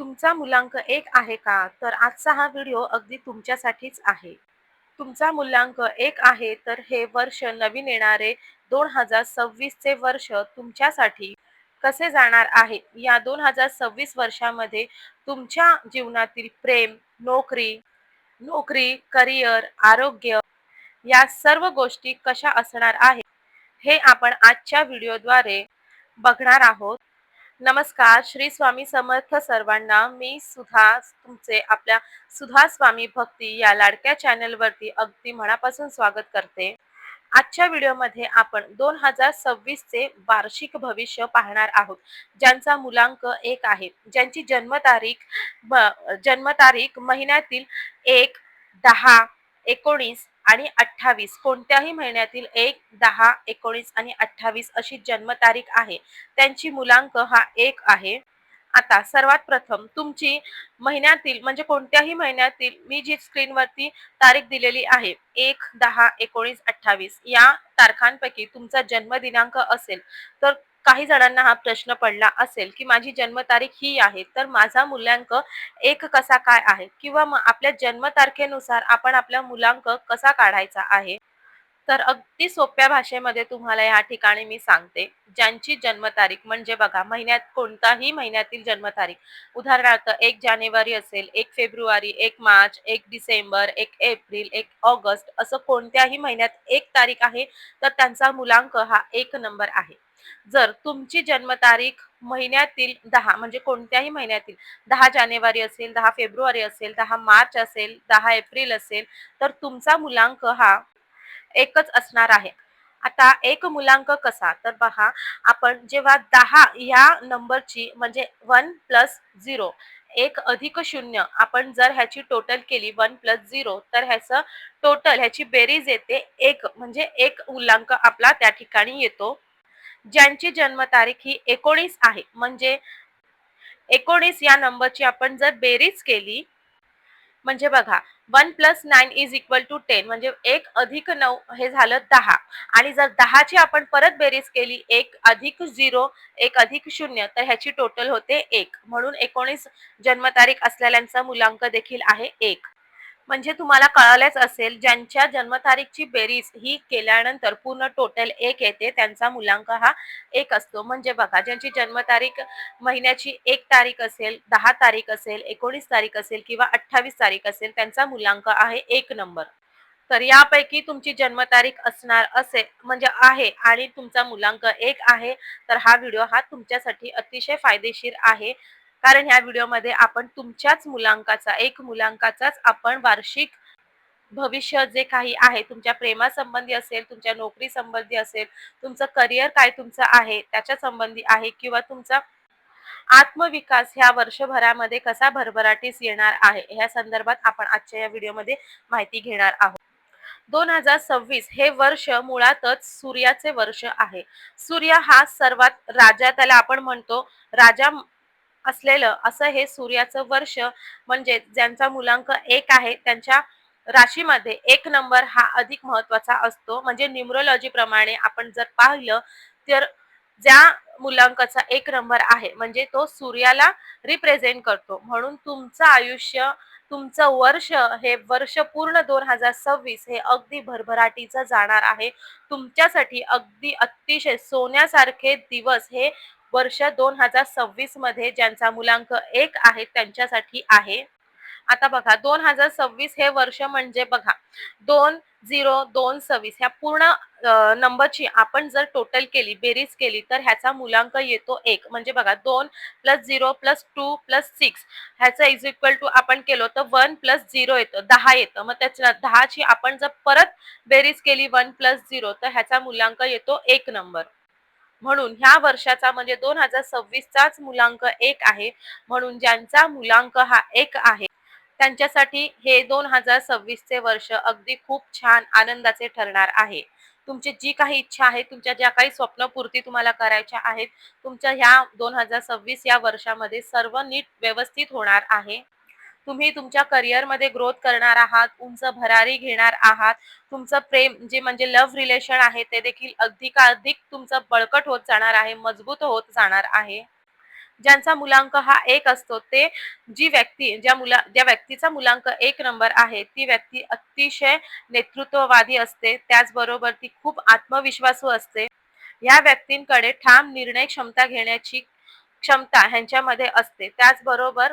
तुमचा मुलांक एक आहे का? तर आजचा हा व्हिडिओ अगदी तुमच्यासाठीच आहे. तुमचा मूल्यांक एक आहे तर हे वर्ष नवीन येणारे दोन हजार सव्वीसचे वर्ष तुमच्यासाठी कसे जाणार आहे? या दोन हजार सव्वीस वर्षामध्ये तुमच्या जीवनातील प्रेम नोकरी नोकरी करिअर आरोग्य या सर्व गोष्टी कशा असणार आहे हे आपण आजच्या व्हिडिओद्वारे बघणार आहोत. नमस्कार श्री स्वामी समर्थ सर्वांना. मी सुधा तुमचे आपल्या सुधा स्वामी भक्ती या लाडक्या चॅनलवरती अगदी मनापासून स्वागत करते. आजच्या व्हिडिओमध्ये आपण दोन हजार सव्वीसचे वार्षिक भविष्य पाहणार आहोत ज्यांचा मुलांक एक आहे. ज्यांची जन्मतारीख जन्मतारीख महिन्यातील एक दहा एकोणीस आणि अठ्ठावीस. कोणत्याही महिन्यातील एक दहा एकोणीस आणि अठ्ठावीस अशी जन्मतारीख आहे. त्यांची मुलांक हा एक आहे. आता सर्वात प्रथम तुमची महिन्यातील म्हणजे कोणत्याही महिन्यातील मी जी स्क्रीनवरती तारीख दिलेली आहे एक दहा एकोणीस अठ्ठावीस या तारखांपैकी तुमचा जन्मदिनांक असेल तर काही जणांना हा प्रश्न पडला असेल की माझी जन्मतारीख ही आहे तर माझा मूल्यांक एक कसा काय आहे? किंवा मग आपल्या जन्मतारखेनुसार आपण आपला मुलांक कसा काढायचा आहे? तर अगदी सोप्या भाषेमध्ये तुम्हाला या ठिकाणी मी सांगते. ज्यांची जन्मतारीख म्हणजे बघा महिन्यात कोणताही महिन्यातील जन्मतारीख. उदाहरणार्थ एक जानेवारी असेल एक फेब्रुवारी एक मार्च एक डिसेंबर एक एप्रिल एक ऑगस्ट असं कोणत्याही महिन्यात एक तारीख आहे तर त्यांचा मुलांक हा एक नंबर आहे. जर तुमची जन्मतारीख महिन्यातील दहा म्हणजे कोणत्याही महिन्यातील दहा जानेवारी असेल दहा फेब्रुवारी असेल दहा मार्च असेल दहा एप्रिल असेल तर तुमचा मुलांक हा एकच असणार आहे. आता एक मुलांक कसा? तर पहा आपण जेव्हा दहा या नंबरची म्हणजे वन प्लस झिरो एक अधिक शून्य आपण जर ह्याची टोटल केली वन प्लस झिरो तर ह्याचं टोटल ह्याची बेरीज येते एक म्हणजे एक मुलांक आपला त्या ठिकाणी येतो. ज्यांची जन्मतारीख ही एकोणीस आहे. म्हणजे एकोणीस या नंबरची आपण जर बेरीज केली म्हणजे बघा one plus nine is equal to ten म्हणजे एक अधिक नऊ हे झालं दहा. आणि जर दहाची आपण परत बेरीज केली एक अधिक झिरो एक अधिक शून्य तर ह्याची टोटल होते एक. म्हणून एकोणीस जन्मतारीख असलेल्यांचा मुलांक देखील आहे एक. म्हणजे तुम्हाला कळालेच असेल ज्यांच्या जन्मतारीखची बेरीज ही केल्यानंतर पूर्ण टोटल एक येते त्यांचा मुलांक हा एक असतो. म्हणजे बघा ज्यांची जन्मतारीख महिन्याची एक तारीख असेल दहा तारीख असेल एकोणीस तारीख असेल किंवा अठ्ठावीस तारीख असेल त्यांचा मुलांक आहे एक नंबर. तर यापैकी तुमची जन्मतारीख असणार असे म्हणजे आहे आणि तुमचा मुलांक एक आहे तर हा व्हिडिओ हा तुमच्यासाठी अतिशय फायदेशीर आहे. कारण ह्या व्हिडिओमध्ये आपण तुमच्याच मुलांकाचा एक मुलांकाचाच आपण वार्षिक भविष्य जे काही आहे तुमच्या प्रेमासंबंधी असेल तुमच्या नोकरी संबंधी असेल तुमचं करिअर काय तुमचं आहे त्याच्या संबंधी आहे किंवा तुमचा आत्मविकास ह्या वर्षभरामध्ये कसा भरभराटीस येणार आहे ह्या संदर्भात आपण आजच्या या व्हिडिओमध्ये माहिती घेणार आहोत. दोन हजार सव्वीस हे वर्ष मुळातच सूर्याचे वर्ष आहे. सूर्य हा सर्वात राजा त्याला आपण म्हणतो राजा असलेलं असं हे सूर्याचं वर्ष म्हणजे ज्यांचा मुलांक एक आहे त्यांच्या राशीमध्ये एक नंबर हा अधिक महत्त्वाचा असतो. म्हणजे न्युमरोलॉजी प्रमाणे आपण जर पाहिलं तर ज्या मुलांकाचा एक नंबर आहे म्हणजे तो सूर्याला रिप्रेझेंट करतो. म्हणून तुमचं आयुष्य तुमचं वर्ष हे वर्ष पूर्ण दोन हजार सव्वीस हे अगदी भरभराटीचं जाणार आहे. तुमच्यासाठी अगदी अतिशय सोन्यासारखे दिवस हे वर्ष दोन हजार सव्वीसमध्ये ज्यांचा मुलांक एक आहे त्यांच्यासाठी आहे. आता बघा दोन हजार सव्वीस हे वर्ष म्हणजे बघा दोन झिरो दोन सव्वीस ह्या पूर्ण नंबरची आपण जर टोटल केली बेरीज केली तर ह्याचा मुलांक येतो एक. म्हणजे बघा दोन plus zero plus two plus six ह्याचं इज इक्वल टू आपण केलो तर वन प्लस झिरो येतं दहा येतं. मग त्याच्या दहाची आपण जर परत बेरीज केली वन प्लस झिरो तर ह्याचा मुलांक येतो एक नंबर म्हणून ह्या वर्षाचा म्हणजे दोन हजार सव्वीसचाच मुलांक एक आहे. म्हणून ज्यांचा मुलांक हा एक आहे त्यांच्यासाठी हे दोन हजार सव्वीसचे वर्ष अगदी खूप छान आनंदाचे ठरणार आहे. तुमची जी काही इच्छा आहे तुमच्या ज्या काही स्वप्नपूर्ती तुम्हाला करायच्या आहेत तुमच्या ह्या दोन हजार सव्वीस या वर्षामध्ये सर्व नीट व्यवस्थित होणार आहे. तुम्ही तुमच्या करिअरमध्ये ग्रोथ करणार आहात उंच भरारी घेणार आहात तुमचं प्रेम जे म्हणजे लव्ह रिलेशन आहे ते देखील अधिकाधिक तुमचं बळकट होत जाणार आहे मजबूत होत जाणार आहे. ज्यांचा मुलांक हा एक असतो ते जी व्यक्ती ज्या मुला ज्या व्यक्तीचा मुलांक एक नंबर आहे ती व्यक्ती अतिशय नेतृत्ववादी असते त्याचबरोबर ती खूप आत्मविश्वासू असते. या व्यक्तींकडे ठाम निर्णय क्षमता घेण्याची क्षमता ह्यांच्यामध्ये असते. त्याचबरोबर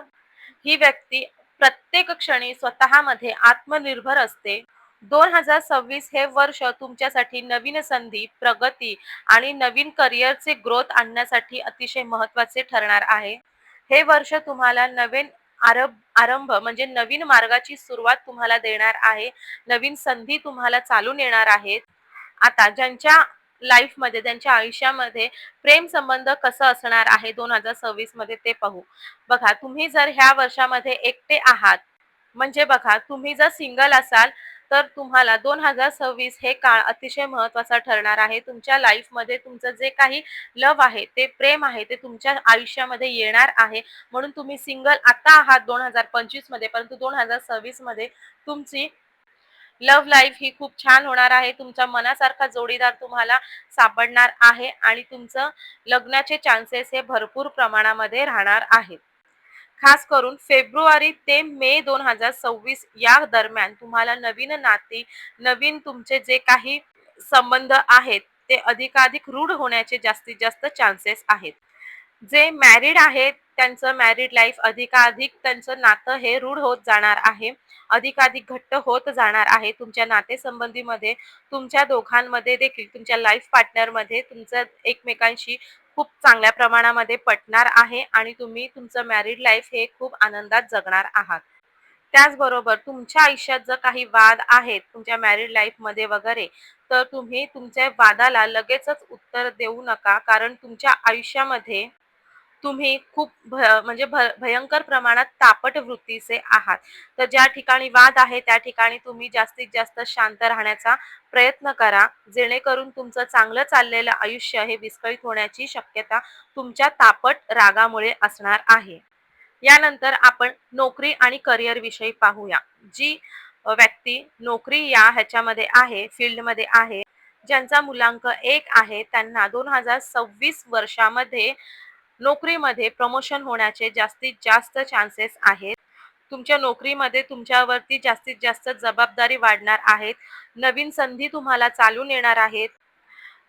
ही व्यक्ती प्रत्येक क्षणी स्वतःमध्ये आत्मनिर्भर असते. दोन हजार सव्वीस हे वर्ष तुमच्यासाठी नवीन संधी प्रगती आणि नवीन करिअरचे ग्रोथ आणण्यासाठी अतिशय महत्त्वाचे ठरणार आहे. हे वर्ष तुम्हाला नवीन आरब आरंभ म्हणजे नवीन मार्गाची सुरुवात तुम्हाला देणार आहे. नवीन संधी तुम्हाला चालून येणार आहेत. आता ज्यांच्या लाईफमध्ये त्यांच्या आयुष्यामध्ये प्रेम संबंध कसं असणार आहे दोन हजार सव्वीसमध्ये ते पाहू. बघा तुम्ही जर ह्या वर्षामध्ये एकटे आहात म्हणजे बघा तुम्ही जर सिंगल असाल तर तुम्हाला दोन हजार सव्वीस हे काळ अतिशय महत्त्वाचा ठरणार आहे. तुमच्या लाईफमध्ये तुमचं जे काही लव आहे ते प्रेम आहे ते तुमच्या आयुष्यामध्ये येणार आहे. म्हणून तुम्ही सिंगल आता आहात दोन हजार पंचवीसमध्ये परंतु दोन हजार सव्वीसमध्ये तुमची लव्ह लाईफ ही खूप छान होणार आहे. तुमच्या मनासारखा जोडीदार तुम्हाला सापडणार आहे आणि तुमचं लग्नाचे चान्सेस हे भरपूर प्रमाणामध्ये राहणार आहेत. खास करून फेब्रुवारी ते मे दोन हजार सव्वीस या दरम्यान तुम्हाला नवीन नाती नवीन तुमचे जे काही संबंध आहेत ते अधिकाधिक रूढ होण्याचे जास्तीत जास्त चान्सेस आहेत. जे मॅरिड आहेत त्यांचं मॅरिड लाईफ अधिकाधिक त्यांचं नातं हे रूढ होत जाणार आहे. अधिकाधिक घट्ट होत जाणार आहे. तुमच्या नातेसंबंधीमध्ये तुमच्या दोघांमध्ये देखील तुमच्या लाईफ पार्टनरमध्ये तुमचं एकमेकांशी खूप चांगल्या प्रमाणामध्ये पटणार आहे आणि तुम्ही तुमचं मॅरिड लाईफ हे खूप आनंदात जगणार आहात. त्याचबरोबर तुमच्या आयुष्यात जर काही वाद आहेत तुमच्या मॅरिड लाईफमध्ये वगैरे तर तुम्ही तुमच्या वादाला लगेचच उत्तर देऊ नका. कारण तुमच्या आयुष्यामध्ये तुम्ही खूप म्हणजे भ भयंकर प्रमाणात तापट वृत्तीचे आहात. तर ज्या ठिकाणी वाद आहे त्या ठिकाणी तुम्ही जास्तीत जास्त शांत राहण्याचा प्रयत्न करा. जेणेकरून तुमचं चांगलं चाललेलं आयुष्य हे विस्कळीत होण्याची शक्यता तुमच्या तापट रागामुळे असणार आहे. यानंतर आपण नोकरी आणि करिअर विषयी पाहूया. जी व्यक्ती नोकरी या ह्याच्यामध्ये आहे फील्डमध्ये आहे ज्यांचा मुलांक एक आहे त्यांना दोन हजार सव्वीस वर्षामध्ये नोकरीमध्ये प्रमोशन होण्याचे जास्तीत जास्त चान्सेस आहेत. तुमच्या नोकरीमध्ये तुमच्यावरती जास्तीत जास्त जबाबदारी वाढणार आहेत. नवीन संधी तुम्हाला चालून येणार आहेत.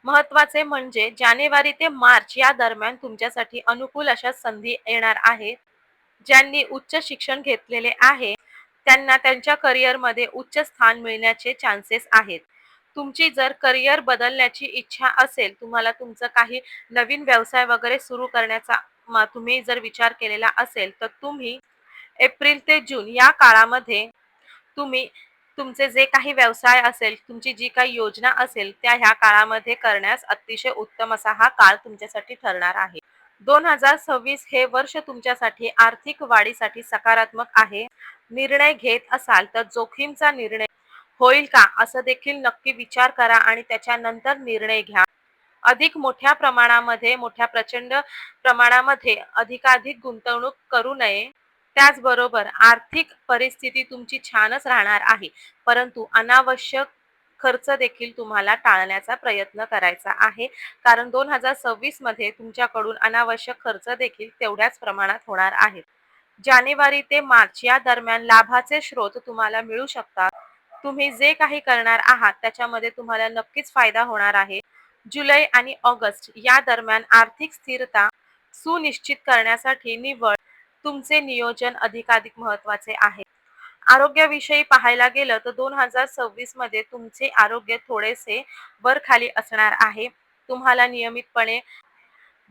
महत्त्वाचे म्हणजे जानेवारी ते मार्च या दरम्यान तुमच्यासाठी अनुकूल अशा संधी येणार आहेत. ज्यांनी उच्च शिक्षण घेतलेले आहे त्यांना त्यांच्या करिअरमध्ये उच्च स्थान मिळण्याचे चान्सेस आहेत. तुमची जर करिअर बदलण्याची इच्छा असेल तुम्हाला तुमचं काही नवीन व्यवसाय वगैरे सुरू करण्याचा तुम्ही जर विचार केलेला असेल तर तुम्ही एप्रिल ते जून या काळामध्ये तुम्ही तुमचे जे काही व्यवसाय असेल तुमची जी काही योजना असेल त्या ह्या काळामध्ये करण्यास अतिशय उत्तम असा हा काळ तुमच्यासाठी ठरणार आहे. दोन हजार सव्वीस हे वर्ष तुमच्यासाठी आर्थिक वाढीसाठी सकारात्मक आहे. निर्णय घेत असाल तर जोखीमचा निर्णय होईल का? असं देखील नक्की विचार करा आणि त्याच्यानंतर निर्णय घ्या. अधिक मोठ्या प्रमाणामध्ये मोठ्या प्रचंड प्रमाणामध्ये अधिकाधिक गुंतवणूक करू नये. त्याचबरोबर आर्थिक परिस्थिती तुमची छानच राहणार आहे. परंतु अनावश्यक खर्च देखील तुम्हाला टाळण्याचा प्रयत्न करायचा आहे. कारण दोन हजार सव्वीसमध्ये तुमच्याकडून अनावश्यक खर्च देखील तेवढ्याच प्रमाणात होणार आहेत. जानेवारी ते मार्च या दरम्यान लाभाचे स्रोत तुम्हाला मिळू शकतात. तुम्ही जे काही करणार आहात त्याच्यामध्ये तुम्हाला नक्कीच फायदा होणार आहे. जुलै आणि ऑगस्ट या दरम्यान आर्थिक स्थिरता सुनिश्चित करण्यासाठी निवड तुमचे नियोजन अधिकाधिक महत्त्वाचे आहे. आरोग्याविषयी पाहायला गेलं तर दोन हजार सव्वीसमध्ये तुमचे आरोग्य थोडेसे वर खाली असणार आहे. तुम्हाला नियमितपणे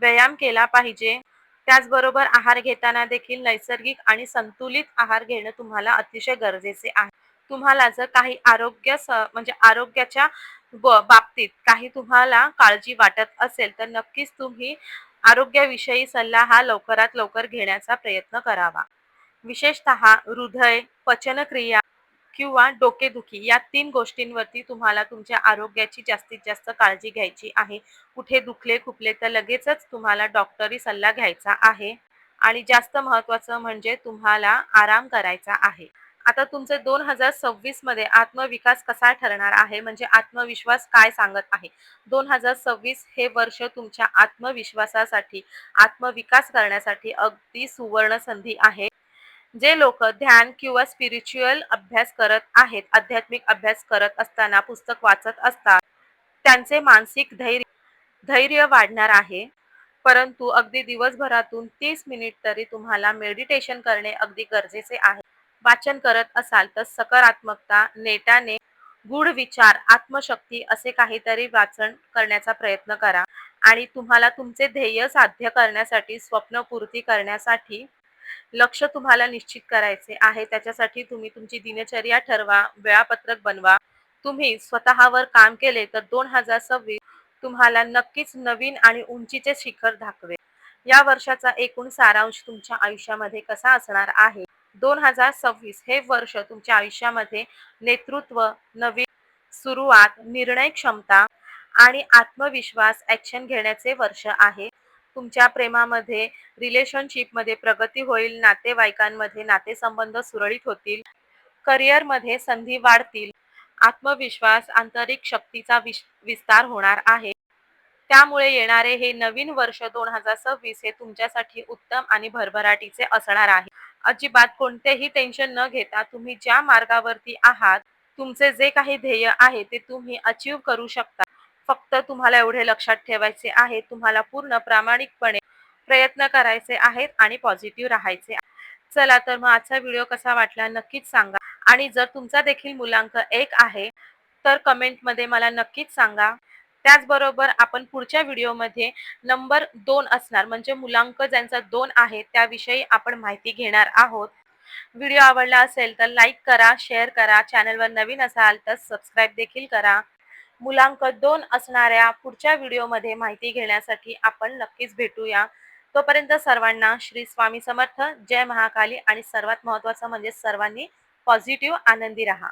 व्यायाम केला पाहिजे. त्याचबरोबर आहार घेताना देखील नैसर्गिक आणि संतुलित आहार घेणं तुम्हाला अतिशय गरजेचे आहे. तुम्हाला जर काही आरोग्य म्हणजे आरोग्याच्या बाबतीत काही तुम्हाला काळजी वाटत असेल तर नक्कीच तुम्ही आरोग्याविषयी सल्ला हा लवकरात लवकर घेण्याचा प्रयत्न करावा. विशेषतः हृदय पचनक्रिया किंवा डोकेदुखी या तीन गोष्टींवरती तुम्हाला तुमच्या आरोग्याची जास्तीत जास्त काळजी घ्यायची आहे. कुठे दुखले खुपले तर लगेचच तुम्हाला डॉक्टरी सल्ला घ्यायचा आहे. आणि जास्त महत्वाचं म्हणजे तुम्हाला आराम करायचा आहे. आता तुमचे दोन हजार सव्वीसमध्ये आत्मविकास कसा ठरणार आहे? म्हणजे आत्मविश्वास काय सांगत आहे? दोन हजार सव्वीस हे वर्ष तुमच्या आत्मविश्वासासाठी आत्मविकास करण्यासाठी अगदी सुवर्ण संधी आहे. जे लोक ध्यान किंवा स्पिरिच्युअल अभ्यास करत आहेत आध्यात्मिक अभ्यास करत असताना पुस्तक वाचत असतात त्यांचे मानसिक धैर्य धैर्य वाढणार आहे. परंतु अगदी दिवसभरातून तीस मिनिट तरी तुम्हाला मेडिटेशन करणे अगदी गरजेचे आहे. वाचन करत असाल तर सकारात्मकता नेटाने गूढ विचार आत्मशक्ती असे काहीतरी वाचन करण्याचा प्रयत्न करा. आणि तुम्हाला तुमचे ध्येय साध्य करण्यासाठी स्वप्नपूर्ती करण्यासाठी लक्ष तुम्हाला निश्चित करायचे आहे. त्याच्यासाठी तुम्ही तुमची दिनचर्या ठरवा वेळापत्रक बनवा. तुम्ही स्वतःवर काम केले तर दोन हजार सव्वीस तुम्हाला नक्कीच नवीन आणि उंचीचे शिखर दाखवे या वर्षाचा एकूण सारांश तुमच्या आयुष्यामध्ये कसा असणार आहे? दोन हजार सव्वीस हे वर्ष तुमच्या आयुष्यामध्ये नेतृत्व नवीन सुरुवात निर्णय क्षमता आणि आत्मविश्वास ऍक्शन घेण्याचे वर्ष आहे. तुमच्या प्रेमामध्ये रिलेशनशिपमध्ये प्रगती होईल नातेवाईकांमध्ये नातेसंबंध सुरळीत होतील करिअरमध्ये संधी वाढतील आत्मविश्वास आंतरिक शक्तीचा विश विस्तार होणार आहे. त्यामुळे येणारे हे नवीन वर्ष दोन हजार सव्वीस हे तुमच्यासाठी उत्तम आणि भरभराटीचे असणार आहे. अजिबात कोणतेही टेन्शन न घेता तुम्ही ज्या मार्गावरती आहात तुमचे जे काही ध्येय आहे ते तुम्ही अचीव करू शकता. फक्त तुम्हाला एवढे लक्षात ठेवायचे आहे तुम्हाला पूर्ण प्रामाणिकपणे प्रयत्न करायचे आहेत आणि पॉझिटिव्ह राहायचे चला तर मग आजचा व्हिडिओ कसा वाटला नक्कीच सांगा. आणि जर तुमचा देखील मुलांक एक आहे तर कमेंटमध्ये मला नक्कीच सांगा. त्याचबरोबर आपण पुढच्या व्हिडिओमध्ये नंबर दोन असणार म्हणजे मुलांक ज्यांचा दोन आहे त्याविषयी आपण माहिती घेणार आहोत. व्हिडिओ आवडला असेल तर लाईक करा शेअर करा चॅनलवर नवीन असाल तर सबस्क्राईब देखील करा. मुलांक दोन असणाऱ्या पुढच्या व्हिडिओमध्ये माहिती घेण्यासाठी आपण नक्कीच भेटूया. तोपर्यंत सर्वांना श्री स्वामी समर्थ जय महाकाली आणि सर्वात महत्त्वाचं म्हणजे सर्वांनी पॉझिटिव्ह आनंदी राहा.